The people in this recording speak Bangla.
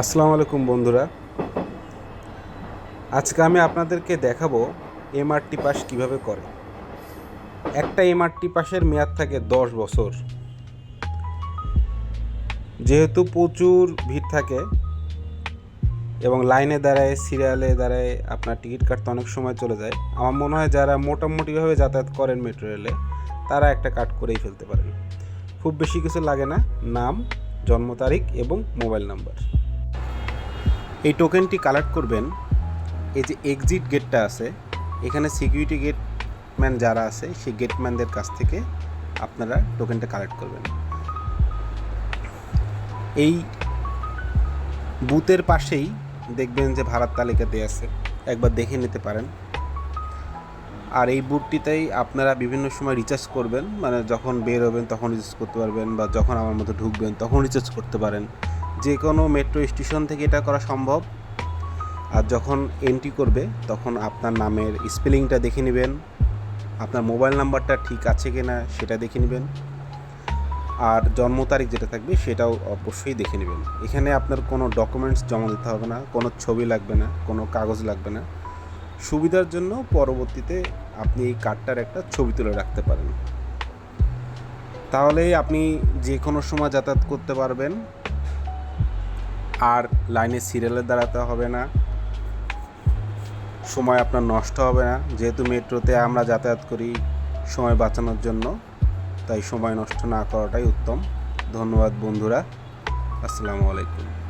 আসসালামু আলাইকুম বন্ধুরা। আজকে আমি আপনাদেরকে দেখাবো এমআরটি পাস কীভাবে করে। একটা এমআরটি পাসের মেয়াদ থাকে দশ বছর। যেহেতু প্রচুর ভিড় থাকে এবং লাইনে দাঁড়ায়, সিরিয়ালে দাঁড়ায় আপনার টিকিট কাটতে অনেক সময় চলে যায়। আমার মনে হয় যারা মোটামুটিভাবে যাতায়াত করেন মেট্রো রেলে, তারা একটা কাট করেই ফেলতে পারেন। খুব বেশি কিছু লাগে না। নাম, জন্ম তারিখ এবং মোবাইল নাম্বার। এই টোকেনটি কালেক্ট করবেন, এই যে এক্সিট গেটটা আছে, এখানে সিকিউরিটি গেটম্যান যারা আছে, সেই গেটম্যানদের কাছ থেকে আপনারা টোকেনটা কালেক্ট করবেন। এই বুথের পাশেই দেখবেন যে ভাড়ার তালিকা দেওয়া আছে, একবার দেখে নিতে পারেন। আর এই বুটটিতেই আপনারা বিভিন্ন সময় রিচার্জ করবেন মানে যখন বের হবেন তখন রিচার্জ করতে পারবেন বা যখন আমার মতো ঢুকবেন তখন রিচার্জ করতে পারেন। যে কোনো মেট্রো স্টেশন থেকে এটা করা সম্ভব। আর যখন এন্ট্রি করবে, তখন আপনার নামের স্পেলিংটা দেখে নেবেন। আপনার মোবাইল নাম্বারটা ঠিক আছে কি না সেটা দেখে নেবেন। আর জন্ম তারিখ যেটা থাকবে, সেটাও অবশ্যই দেখে নেবেন। এখানে আপনার কোনো ডকুমেন্টস জমা দিতে হবে না, কোনো ছবি লাগবে না, কোনো কাগজ লাগবে না। সুবিধার জন্য পরবর্তীতে আপনি এই কার্ডটার একটা ছবি তুলে রাখতে পারেন। তাহলে আপনি যে কোনো সময় যাতায়াত করতে পারবেন। আর লাইনে সিরিয়ালে দাঁড়াতে হবে না। সময় আপনার নষ্ট হবে না। যেহেতু মেট্রোতে আমরা যাতায়াত করি সময় বাঁচানোর জন্য, তাই সময় নষ্ট না করাটাই উত্তম। ধন্যবাদ বন্ধুরা। আসসালামু আলাইকুম।